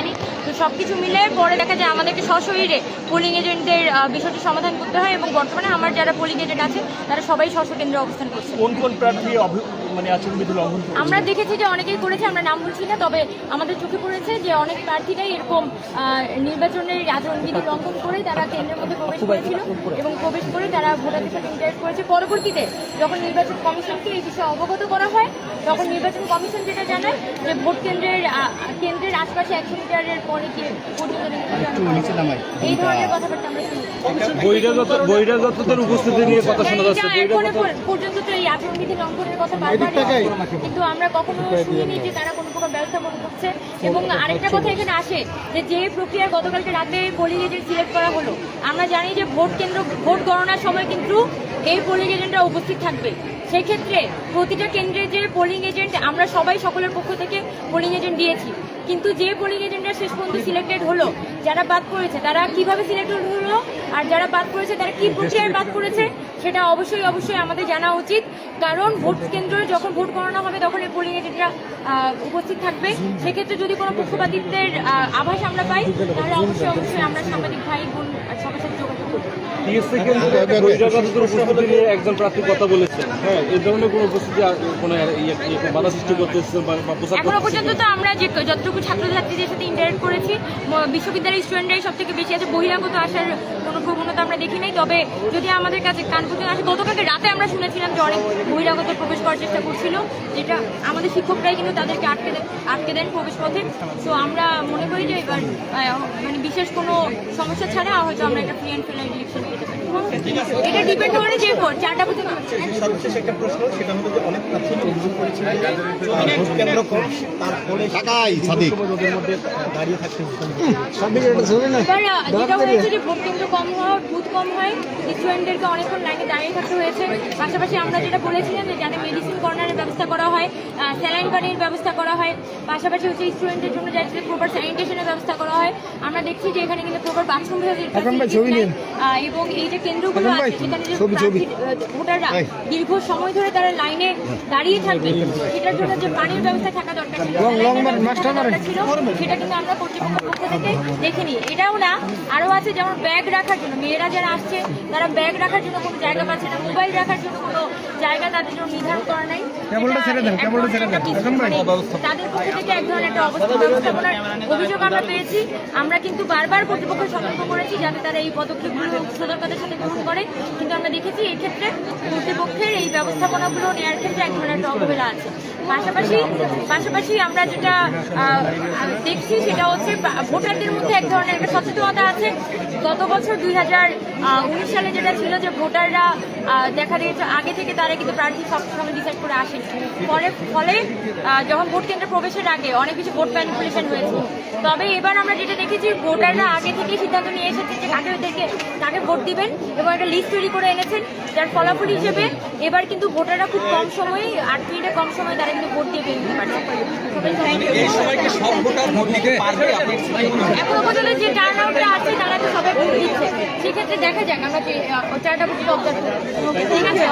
হয়নি। তো সব কিছু মিলে পরে দেখা যায় আমাদেরকে সশরীরে পোলিং এজেন্টদের বিষয়টি সমাধান করতে হয় এবং বর্তমানে আমার যারা পোলিং এজেন্ট আছে, তারা সবাই স্বস্ব কেন্দ্রে অবস্থান করছে। কোন কোন প্রার্থী মানে আচরণবিধি লঙ্ঘন আমরা দেখেছি যে অনেকেই করেছে আমরা নাম বলছি না তবে আমাদের চোখে পড়েছে যে অনেক প্রার্থীরাই এরকম আহ, নির্বাচনের আচরণবিধি লঙ্ঘন করে তারা কেন্দ্রের মধ্যে প্রবেশ করেছিল এবং প্রবেশ করে তারা ভোটারদের সাথে ইন্টারেক্ট করেছে। পরবর্তীতে যখন নির্বাচন কমিশনকে এই বিষয়ে অবগত করা হয় তখন নির্বাচন কমিশন যেটা জানায় যে ভোট কেন্দ্রের কেন্দ্রের আশপাশে একশো মিটারের পরে কি এই ধরনের কথাবার্তা আমরা শুনি। বহিরাগতদের উপস্থিতি নিয়ে কথা শোনা যাচ্ছে। পর্যন্ত তো এই আচরণবিধি লঙ্ঘনের কথা কিন্তু আমরা কখনো শুনিনি যে তারা কোনো প্রকার ব্যবস্থা গ্রহণ করছে। এবং আরেকটা কথা এখানে আসে যে যে প্রক্রিয়া গতকালকে রাতে পোলিং এজেন্ট সিলেক্ট করা হলো আমরা জানি যে ভোট কেন্দ্র ভোট গণনার সময় কিন্তু এই পোলিং এজেন্টরা উপস্থিত থাকবে। সেক্ষেত্রে প্রতিটা কেন্দ্রে যে পোলিং এজেন্ট আমরা সবাই সকলের পক্ষ থেকে পোলিং এজেন্ট দিয়েছি। কিন্তু যে পোলিং এজেন্টরা শেষ পর্যন্ত সিলেক্টেড হলো যারা বাদ করেছে তারা কীভাবে সিলেক্টেড হলো আর যারা বাদ করেছে তারা কি প্রক্রিয়ায় বাদ পড়েছে সেটা অবশ্যই অবশ্যই আমাদের জানা উচিত। কারণ ভোট কেন্দ্রে যখন ভোট গণনা হবে তখন এই পোলিং এজেন্টরা উপস্থিত থাকবে সেক্ষেত্রে যদি কোনো পক্ষপাতিত্বের আভাস আমরা পাই তাহলে অবশ্যই অবশ্যই আমরা সাংবাদিক ভাই বোন সবার সাথে যোগাযোগ করব। টিএসসি কেন্দ্রে বহিরাগতদের উপস্থিতি নিয়ে একজন প্রার্থী কথা বলেছেন। হ্যাঁ এই ধরনের কোনো উপস্থিতি কোনো ইয়ে- ইয়ে- বাধা সৃষ্টি করতেছে বা বা প্রচার এখনও পর্যন্ত তো আমরা যে যতটুকু ছাত্রছাত্রীদের সাথে ইন্টারেক্ট করেছি বিশ্ববিদ্যালয়ের স্টুডেন্টরাই সব থেকে বেশি আছে বহিরাগত আসার কোনো প্রবণতা আমরা দেখি নাই। তবে যদি আমাদের কাছে কান পর্যন্ত আসে গতকালকে রাতে আমরা শুনেছিলাম যে অনেক বহিরাগত প্রবেশ করার চেষ্টা করছিল যেটা আমাদের শিক্ষকরাই কিন্তু তাদেরকে আটকে দেন আটকে দেন প্রবেশ পথে। তো আমরা মনে করি যে এবার মানে বিশেষ কোনো সমস্যা ছাড়া হয়তো আমরা একটা ফ্রি অ্যান্ড ফেয়ার ইলেকশন পেতে পারি। এটা ডিপেন্ড করে যে চারটা পর্যন্ত সর্বশেষ একটা প্রশ্ন সেটা হলো যে অনেক প্রার্থী অভিযোগ করেছিলেন যে আহ, ভোট কেন্দ্র কম তার ফলে ঢাকায় সাদিক। মধ্যে দাঁড়িয়ে থাকতে হচ্ছে। এবার আহ, যেটা হয়েছে যে ভোট কেন্দ্র কম হওয়া বুথ কম হয় স্টুডেন্টদেরকে অনেকক্ষণ লাইনে দাঁড়িয়ে থাকতে হয়েছে। পাশাপাশি আমরা যেটা বলেছিলাম যে যাতে মেডিসিন কর্নারের ব্যবস্থা করা হয় স্যালাইন পানির ব্যবস্থা করা হয় পাশাপাশি হচ্ছে স্টুডেন্টের জন্য যাতে প্রপার স্যানিটেশনের ব্যবস্থা করা হয়। আমরা দেখছি যে এখানে কিন্তু প্রপার বাথরুম এবং এই যে কেন্দ্রগুলো আছে সেখানে যে ভোটাররা দীর্ঘ সময় ধরে তারা লাইনে দাঁড়িয়ে থাকবে সেটার জন্য যে পানির ব্যবস্থা থাকা দরকার ছিল, সেটা কিন্তু আমরা কর্তৃপক্ষের পক্ষ থেকে দেখিনি। এটাও না আরও আছে যেমন ব্যাগ রাখার জন্য মেয়েরা যারা আসছে তারা ব্যাগ রাখার জন্য কোনো জায়গা পাচ্ছে না মোবাইল রাখার জন্য কোনো জায়গা তাদের জন্য নির্ধারণ করা নাই। মানে তাদের পক্ষ থেকে এক ধরনের একটা অবস্থা ব্যবস্থাপনার অভিযোগ আমরা পেয়েছি। আমরা কিন্তু বারবার কর্তৃপক্ষ সতর্ক করেছি যাতে তারা এই পদক্ষেপগুলো সতর্কতার সাথে গ্রহণ করে। কিন্তু আমরা দেখেছি এক্ষেত্রে কর্তৃপক্ষের এই ব্যবস্থাপনাগুলো নেওয়ার ক্ষেত্রে এক ধরনের টকবেলা আছে। পাশাপাশি পাশাপাশি আমরা যেটা দেখছি সেটা হচ্ছে ভোটারদের মধ্যে এক ধরনের একটা সচেতনতা আছে। গত বছর দুই হাজার উনিশ সালে যেটা ছিল যে ভোটাররা দেখা দিয়েছে, আগে থেকে তারা কিন্তু প্রার্থী সবসময় ডিসাইড করে আসেন। পরে ফলে যখন ভোট কেন্দ্রে প্রবেশের আগে অনেক কিছু ভোট ম্যানিপুলেশন হয়েছে। তবে এবার আমরা যেটা দেখেছি, ভোটাররা আগে থেকেই সিদ্ধান্ত নিয়ে এসেছে যে কাকে ওদেরকে, কাকে ভোট দিবেন এবং একটা লিস্ট তৈরি করে এনেছেন। যার ফলাফল হিসেবে এবার কিন্তু ভোটাররা খুব কম সময়ে আট মিনিটে কম সময়ে তারা কিন্তু ভোট দিয়ে পারছে। সবাই thank you। এখনও পর্যন্ত যে টার্ন আউটটা আছে তারা তো সবাই ভোট দিচ্ছে। সেক্ষেত্রে দেখা যাক আমরা যে অবজার্ভ করি ঠিক আছে